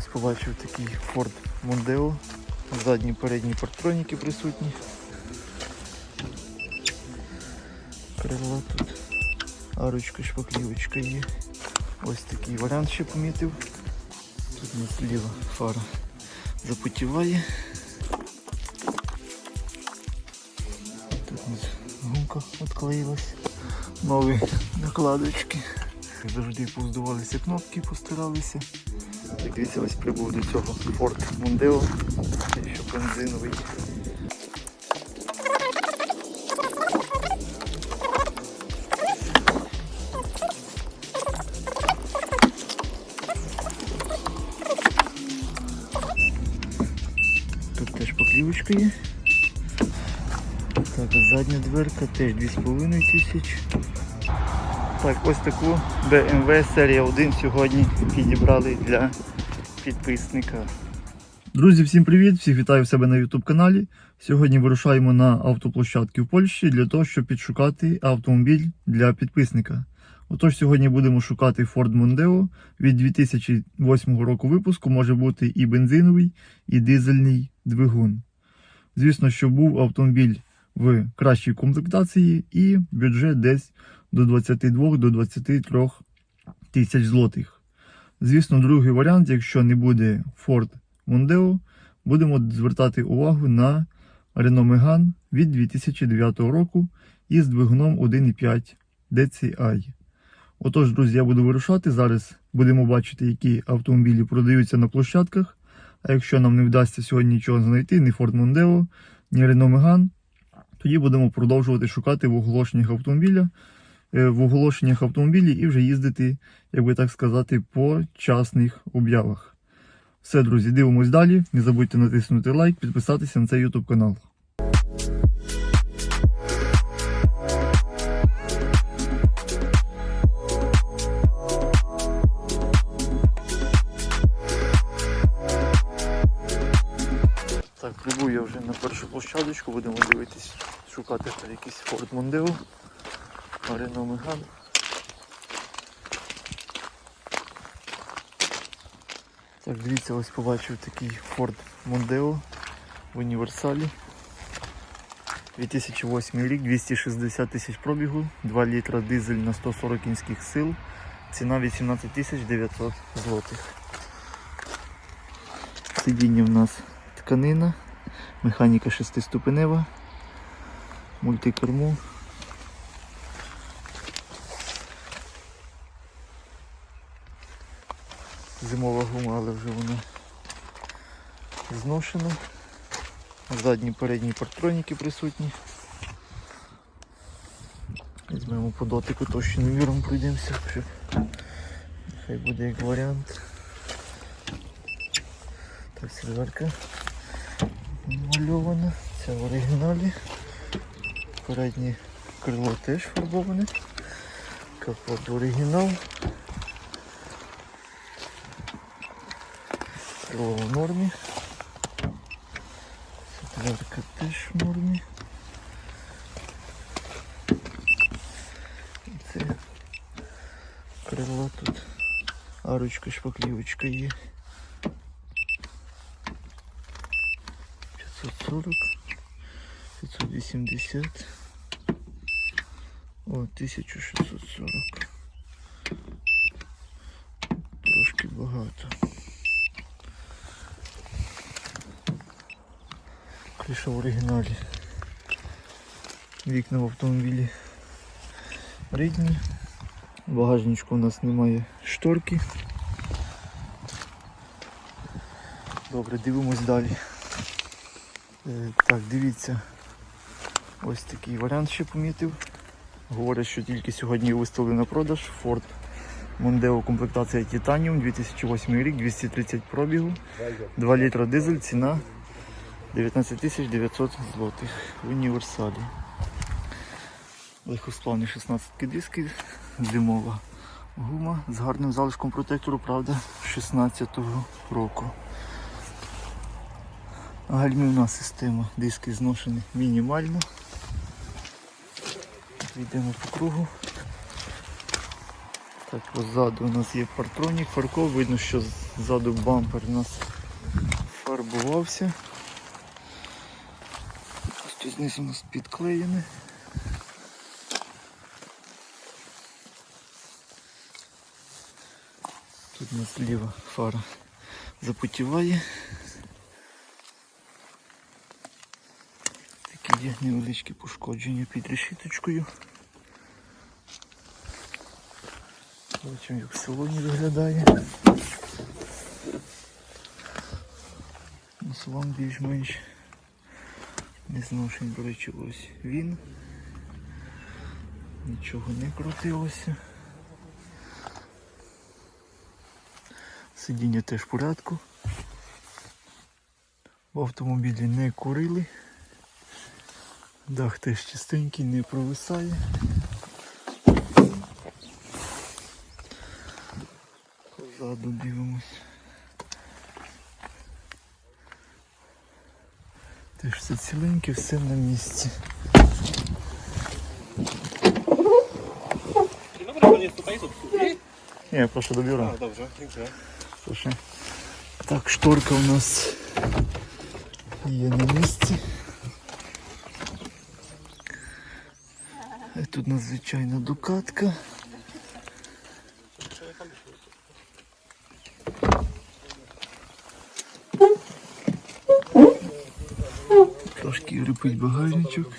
ось побачив такий Ford Mondeo. Задні передні партроніки присутні. Крила тут. Арочка, шпаклівочка є. Ось такий варіант ще помітив. Тут у нас ліва фара запотіває. Тут у гумка відклеїлась. Нові накладочки. Завжди повздувалися кнопки, постаралися. Дивіться, ось прибув до цього Ford Mondeo, що бензиновий. Тут теж поклівочка є. Так, задня дверка теж 2,5 тисяч. Так, ось таку BMW серія 1 сьогодні підібрали для підписника. Друзі, всім привіт! Всіх вітаю в себе на YouTube каналі. Сьогодні вирушаємо на автоплощадки в Польщі для того, щоб підшукати автомобіль для підписника. Отож, сьогодні будемо шукати Ford Mondeo від 2008 року випуску. Може бути і бензиновий, і дизельний двигун. Звісно, що був автомобіль в кращій комплектації і бюджет десь до 22 до 23 тисяч злотих. Звісно, другий варіант, якщо не буде Ford Mondeo, будемо звертати увагу на Renault Megane від 2009 року із двигуном 1.5 DCI. Отож, друзі, я буду вирушати. Зараз будемо бачити, які автомобілі продаються на площадках. А якщо нам не вдасться сьогодні нічого знайти, ні Ford Mondeo, ні Renault Megane, тоді будемо продовжувати шукати в оголошеннях автомобіля, в оголошеннях автомобілі і вже їздити, як би так сказати, по частних об'явах. Все, друзі, дивимось далі. Не забудьте натиснути лайк, підписатися на цей YouTube канал. Так, прибув я вже на першу площадочку, будемо дивитись, шукати якийсь Ford Mondeo, Renault Megane. Так, дивіться, ось побачив такий Ford Mondeo в універсалі. 2008 рік, 260 тисяч пробігу, 2 літра дизель на 140 кінських сил, ціна 18 тисяч 900 злотих. Сидіння в нас тканина, механіка шестиступенева, мультикермо. Зимова гума, але вже вона зношена. Задні передні партроніки присутні. Візьмемо по дотику точним міром пройдемося, щоб хай буде як варіант. Так, серверка мальована, це в оригіналі. Переднє крило теж фарбоване. Капот оригінал. Крило в нормі. Четверка теж в нормі. І Це крило тут. Арочка, шпаклівочка є. 540, 580, о, 1640. Трошки багато. Криша в оригіналі. Вікна в автомобілі рідні. В багажничку у нас немає шторки. Добре, дивимось далі. Е, Так, дивіться. Ось такий варіант ще помітив. Говорять, що тільки сьогодні виставили на продаж. Ford Mondeo комплектація Titanium 2008 рік, 230 пробігу, 2 літра дизель, ціна 19 900 злотих в універсалі. Легкосплавні 16 диски, зимова гума з гарним залишком протектору, правда, 16-го року. Гальмівна система, диски зношені мінімально. Йдемо по кругу. Так, позаду у нас є партронік, фарко, видно, що ззаду бампер у нас фарбувався. Тут знизу у нас підклеєне. Тут у нас ліва фара запотіває. Такі є невеличкі пошкодження під решіточкою. Бачимо, як в салоні виглядає. Ну, салон більш-менш не зношений, до речі, ось він. Нічого не крутилося. Сидіння теж в порядку. В автомобілі не курили. Дах теж чистенький, не провисає. Позаду дивимось. Теж все ціленьке, все на місці. Dobry, panie tutaj jest obsługi? Ні, прошу до бюро. A, dobrze, dziękuję. Слушай. Так, шторка у нас є на місці. Е, Тут надзвичайна дукатка. Трошки багажничок.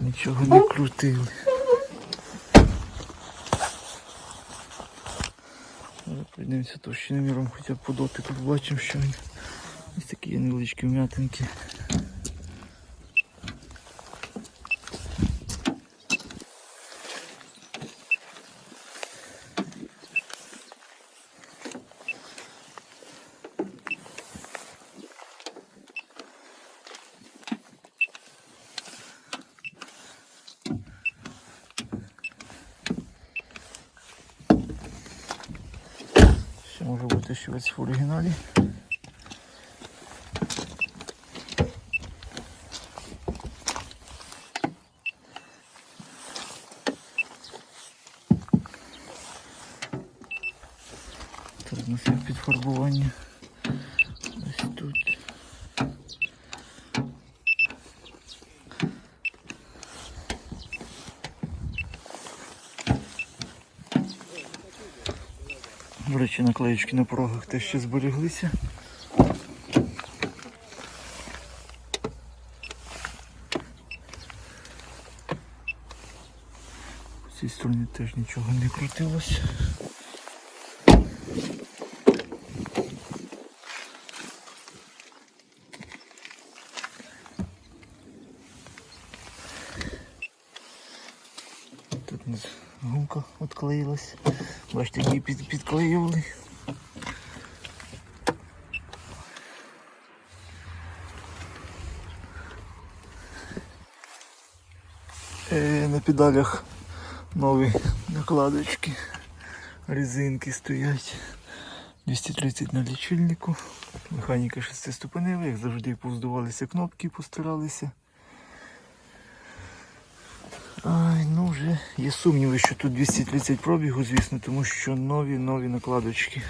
Нічого не крутили. Прийдемося пройдемося товщиним міром, хоча б по дотику бачимо, що він. Ось такі невеличкі вм'ятинки. Щось в оригіналі. Тут є підфарбування. Ось тут. До речі, наклеєчки на порогах теж ще зберіглися. З цієї сторони теж нічого не крутилося. Тут у нас гумка відклеїлась. Бачите, її під, підклеювали. На педалях нові накладочки, резинки стоять. 230 на лічильнику. Механіка шестиступенева, як завжди повздувалися кнопки, постаралися. Ай, ну вже є сумніви, що тут 230 пробігу, звісно, тому що нові нові накладочки.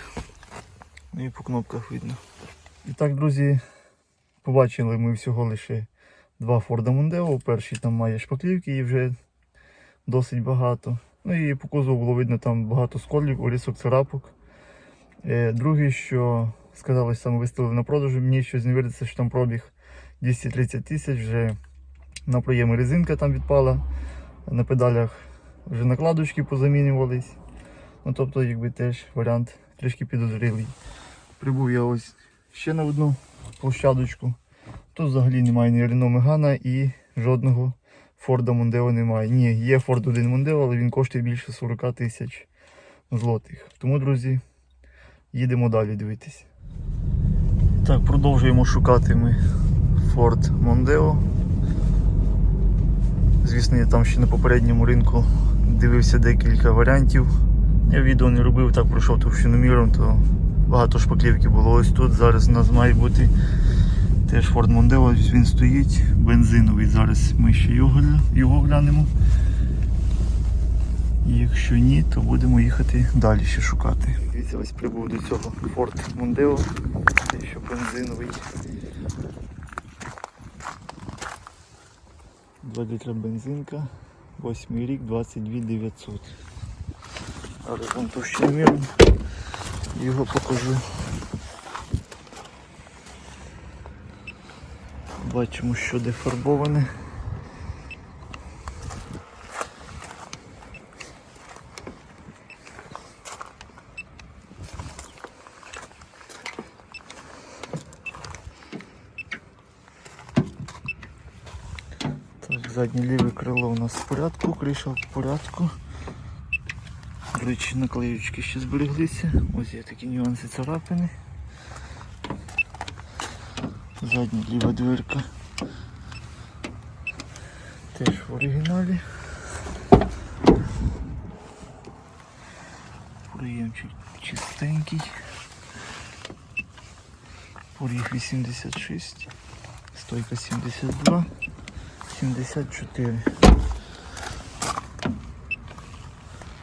Ну і по кнопках видно. І так, друзі, побачили ми всього лише два Ford Mondeo. Перший там має шпаклівки і вже досить багато. Ну і по кузову було видно там багато сколів, орісок, царапок. Е, Другий, що сказали, що там виставили на продажу, мені щось не віриться, що там пробіг 230 тисяч, вже на проємі резинка там відпала, на педалях вже накладочки позамінювались. Ну тобто, якби теж варіант трішки підозрілий. Прибув я ось ще на одну площадочку. Тут взагалі немає ні Renault Megane і жодного Ford Mondeo немає. Ні, є Ford 1 Mondeo, але він коштує більше 40 тисяч злотих. Тому, друзі, їдемо далі дивитись. Так, продовжуємо шукати ми Ford Mondeo. Звісно, я там ще на попередньому ринку дивився декілька варіантів. Я відео не робив, так пройшов товщиноміром, то багато шпаклівки було ось тут. Зараз у нас має бути теж Ford Mondeo, він стоїть, бензиновий. Зараз ми ще його, його глянемо. Якщо ні, то будемо їхати далі ще шукати. Дивіться, ось прибув до цього Ford Mondeo, що бензиновий. 2 літра бензинка, 8 рік, 22 900. Але вон товщиноміром його покажу. Бачимо, що дефарбоване. Заднє ліве крило у нас в порядку, криша в порядку. До речі, наклеючки ще збереглися. Ось є такі нюанси царапини. Задня ліва дверка. Теж в оригіналі. Приємчик чистенький. Поріг 86, стойка 72, 74.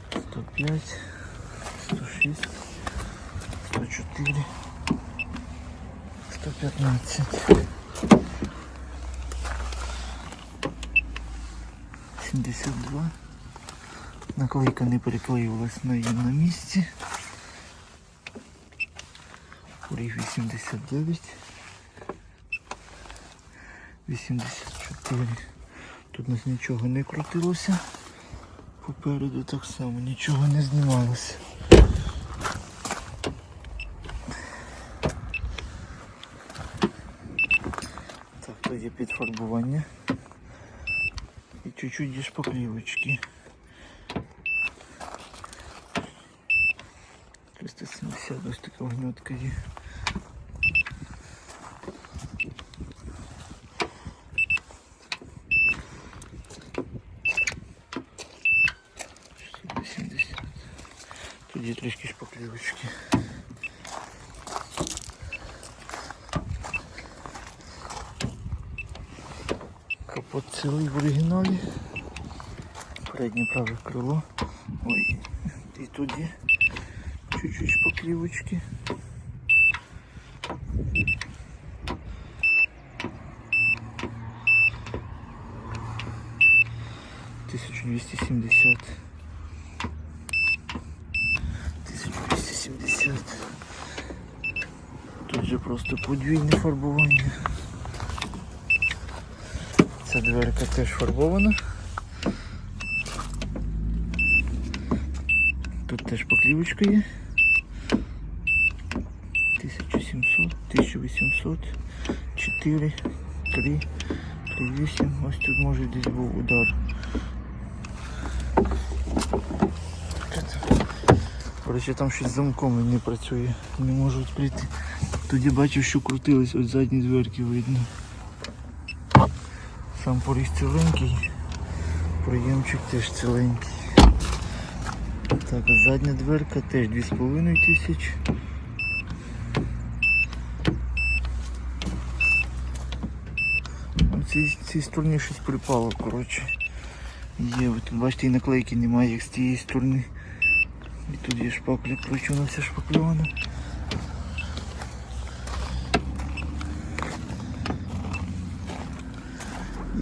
105, 106, 104, 115, 72. Наклейка не переклеювалась на її на місці. Поріг 89, 84. Тут у нас нічого не крутилося. Попереду так само нічого не знімалося. Так, то є підфарбування. І чуть-чуть є шпаклівочки. 370 ось така гнетка є. Сюди 70. Тут є трішки шпаклівочки. Капот цілий в оригіналі. Переднє праве крило. Ой, і є чуть-чуть шпаклівочки. Тисячу двісті сімдесят. Тисячу двісті сімдесят. Тут же просто подвійне фарбування. Ця дверка теж фарбована. Тут теж поклівочка є. 1700, 1800, 4, 3, 3, 8. Ось тут може десь був удар. Коротше, там щось з замком не працює, не можу відкрити. Тоді бачив, що крутились, ось задні дверки видно. Сам поріг ціленький, проємчик теж ціленький. Так, задня дверка теж 2,5 тисяч. Цій, цій стороні щось припало, коротше. Є, от, бачите, і наклейки немає, як з цієї сторони. І тут є шпакля, коротше, вона вся шпакльована.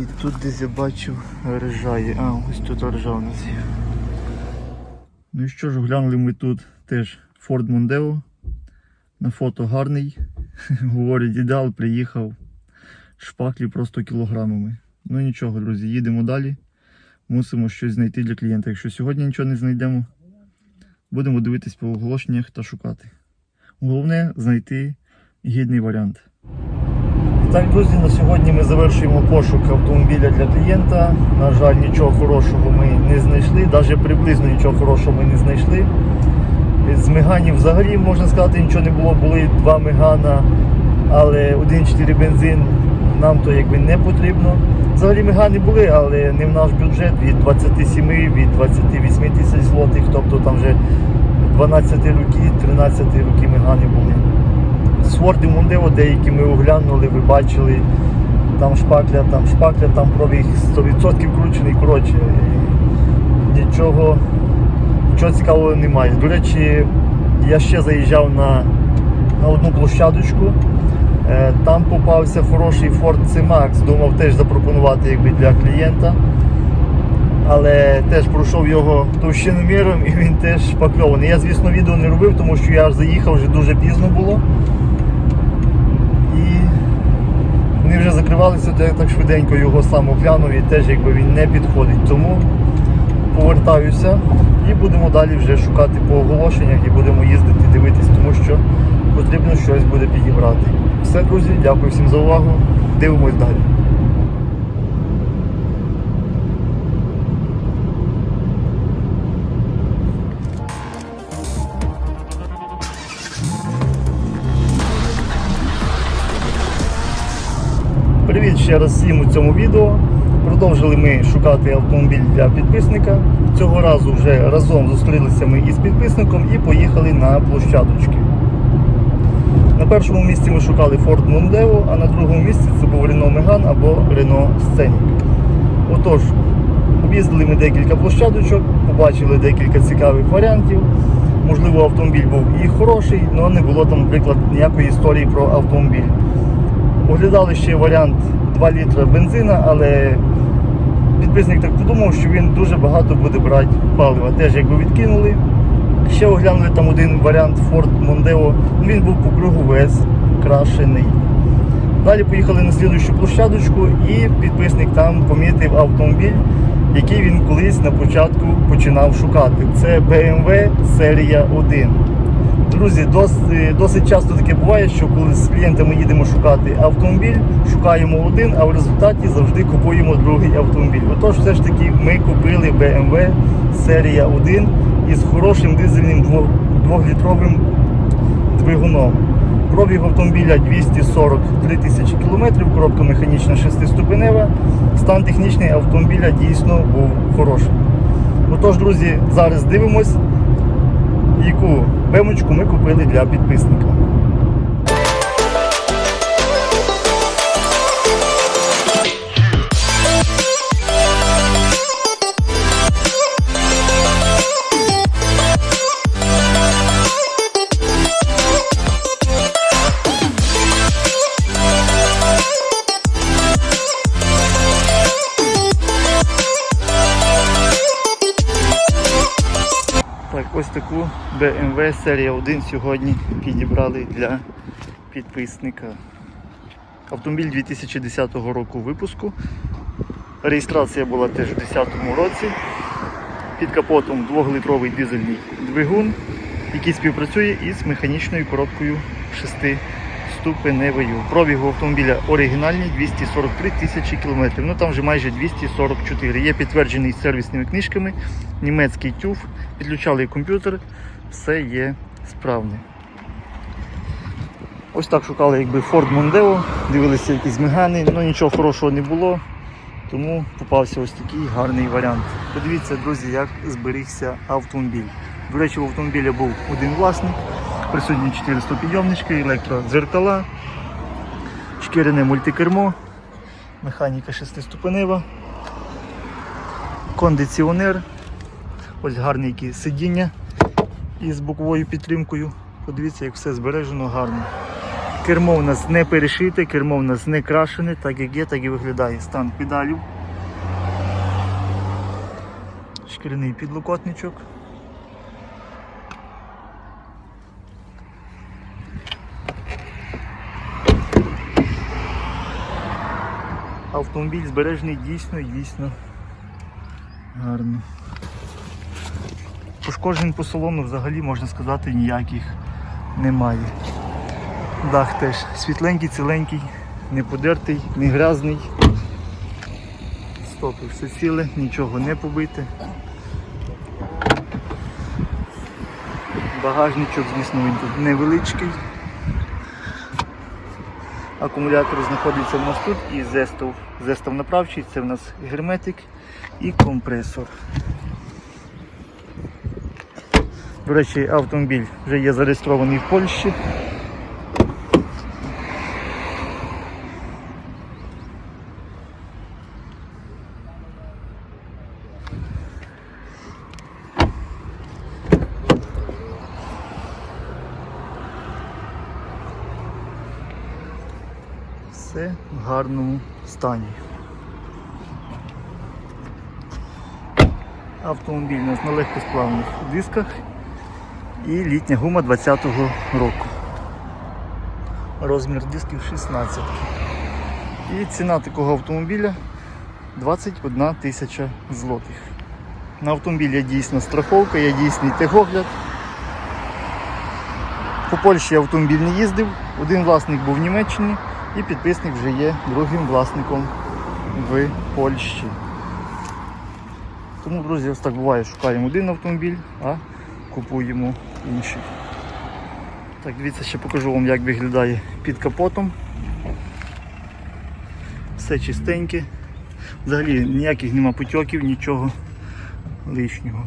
І тут десь я бачив ржає. А, ось тут ржа у нас є. Ну і що ж, глянули ми тут теж Ford Mondeo. На фото гарний. Говорить, ідеал приїхав. Шпаклі просто кілограмами. Ну нічого, друзі, їдемо далі. Мусимо щось знайти для клієнта. Якщо сьогодні нічого не знайдемо, будемо дивитись по оголошеннях та шукати. Головне знайти гідний варіант. Так, друзі, на сьогодні ми завершуємо пошук автомобіля для клієнта. На жаль, нічого хорошого ми не знайшли, навіть приблизно нічого хорошого ми не знайшли. З миганів взагалі можна сказати нічого не було, були два мигана, але 1,4 бензин нам то якби не потрібно. Взагалі мигани були, але не в наш бюджет від 27 від 28 тисяч злотих, тобто там вже 12 роки, 13 роки мигани були. З Форди Мондео деякі ми оглянули, ви бачили, там шпакля, там шпакля, там пробіг 100% кручений, коротше, нічого, нічого цікавого немає. До речі, я ще заїжджав на, на одну площадочку. Е, Там попався хороший Ford C-Max, думав теж запропонувати якби, для клієнта. Але теж пройшов його товщиноміром і він теж шпакльований. Я, звісно, відео не робив, тому що я заїхав вже дуже пізно було. І вони вже закривалися, то я так швиденько його сам оглянув і теж якби він не підходить. Тому повертаюся і будемо далі вже шукати по оголошеннях і будемо їздити, дивитись, тому що потрібно щось буде підібрати. Все, друзі, дякую всім за увагу. Дивимось далі. Ще раз всім у цьому відео. Продовжили ми шукати автомобіль для підписника. Цього разу вже разом зустрілися ми із підписником і поїхали на площадочки. На першому місці ми шукали Ford Mondeo, а на другому місці це був Renault Megane або Renault Scenic. Отож, об'їздили ми декілька площадочок, побачили декілька цікавих варіантів. Можливо, автомобіль був і хороший, але не було там, наприклад, ніякої історії про автомобіль. Оглядали ще варіант 2 літра бензина, але підписник так подумав, що він дуже багато буде брати палива. Теж якби відкинули. Ще оглянули там один варіант Ford Mondeo, він був по кругу весь крашений. Далі поїхали на слідуючу площадочку і підписник там помітив автомобіль, який він колись на початку починав шукати. Це BMW серія 1. Друзі, досить, досить часто таке буває, що коли з клієнтами їдемо шукати автомобіль, шукаємо один, а в результаті завжди купуємо другий автомобіль. Отож, все ж таки, ми купили BMW серія 1 із хорошим дизельним 2-літровим двигуном. Пробіг автомобіля 243 тисячі кілометрів, коробка механічна 6-ступенева. Стан технічний автомобіля дійсно був хороший. Отож, друзі, зараз дивимось, яку вимочку ми купили для підписника. Таку BMW серія 1 сьогодні підібрали для підписника. Автомобіль 2010 року випуску. Реєстрація була теж у 2010 році. Під капотом 2-литровий дизельний двигун, який співпрацює із механічною коробкою 6-ступеневою. Пробіг у автомобіля оригінальний 243 тисячі кілометрів. Ну там вже майже 244. Є підтверджений сервісними книжками, німецький тюф, підключали комп'ютер, все є справне. Ось так шукали якби Ford Mondeo, дивилися якісь мегани, але нічого хорошого не було. Тому попався ось такий гарний варіант. Подивіться, друзі, як зберігся автомобіль. До речі, в автомобіля був один власник, присутні 400 підйомнички, електродзеркала, шкіряне мультикермо, механіка шестиступенева, кондиціонер, ось гарне які сидіння із боковою підтримкою. Подивіться, як все збережено гарно. Кермо у нас не перешите, кермо у нас не крашене, так як є, так і виглядає стан педалів. Шкіряний підлокотничок. Автомобіль збережений дійсно, дійсно гарно. Пошкоджень по салону взагалі можна сказати ніяких немає. Дах теж світленький, ціленький, не подертий, не грязний. Стопи все ціле, нічого не побите. Багажничок, звісно, він тут невеличкий. Акумулятор знаходиться у нас тут і зестов. Зестов направчий, це в нас герметик і компресор. До речі, автомобіль вже є зареєстрований в Польщі. Все в гарному стані. Автомобіль у нас на легкосплавних дисках і літня гума 20-го року. Розмір дисків 16. І ціна такого автомобіля 21 тисяча злотих. На автомобілі є дійсна страховка, є дійсний техогляд. По Польщі автомобіль не їздив, один власник був в Німеччині і підписник вже є другим власником в Польщі. Тому, друзі, ось так буває, шукаємо один автомобіль, а купуємо інший. Так, дивіться, ще покажу вам, як виглядає під капотом. Все чистеньке. Взагалі ніяких нема потьоків, нічого лишнього.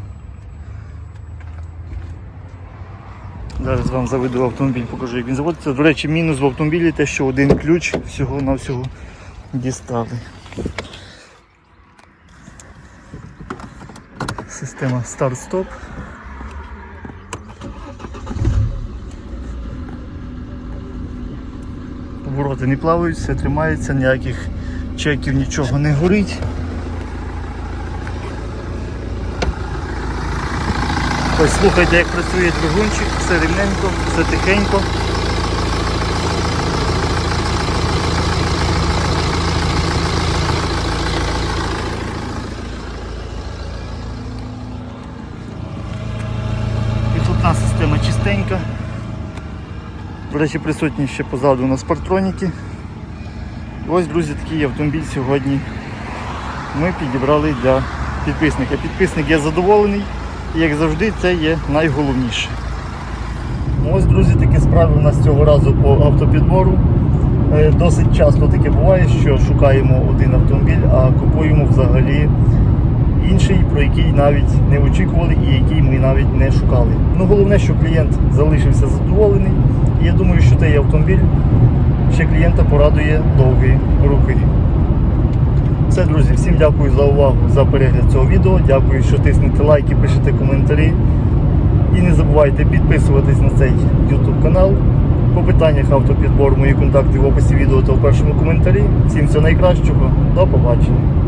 Зараз вам заведу автомобіль, покажу, як він заводиться. До речі, мінус в автомобілі те, що один ключ всього-навсього дістали. Система старт-стоп. Обороти не плавають, все тримається, ніяких чеків, нічого не горить. Ось слухайте, як працює двигунчик, все рівненько, все тихенько. Підхлопна система чистенька. До речі, присутні ще позаду у нас партроніки. Ось, друзі, такий автомобіль сьогодні ми підібрали для підписника. Підписник є задоволений і як завжди це є найголовніше. Ось, друзі, такі справи у нас цього разу по автопідбору. Е, Досить часто таке буває, що шукаємо один автомобіль, а купуємо взагалі інший, про який навіть не очікували і який ми навіть не шукали. Ну головне, що клієнт залишився задоволений. І я думаю, що цей автомобіль ще клієнта порадує довгі руки. Все, друзі, всім дякую за увагу за перегляд цього відео. Дякую, що тиснете лайки, пишете коментарі. І не забувайте підписуватись на цей YouTube канал. По питаннях автопідбору мої контакти в описі відео та в першому коментарі. Всім всього найкращого. До побачення.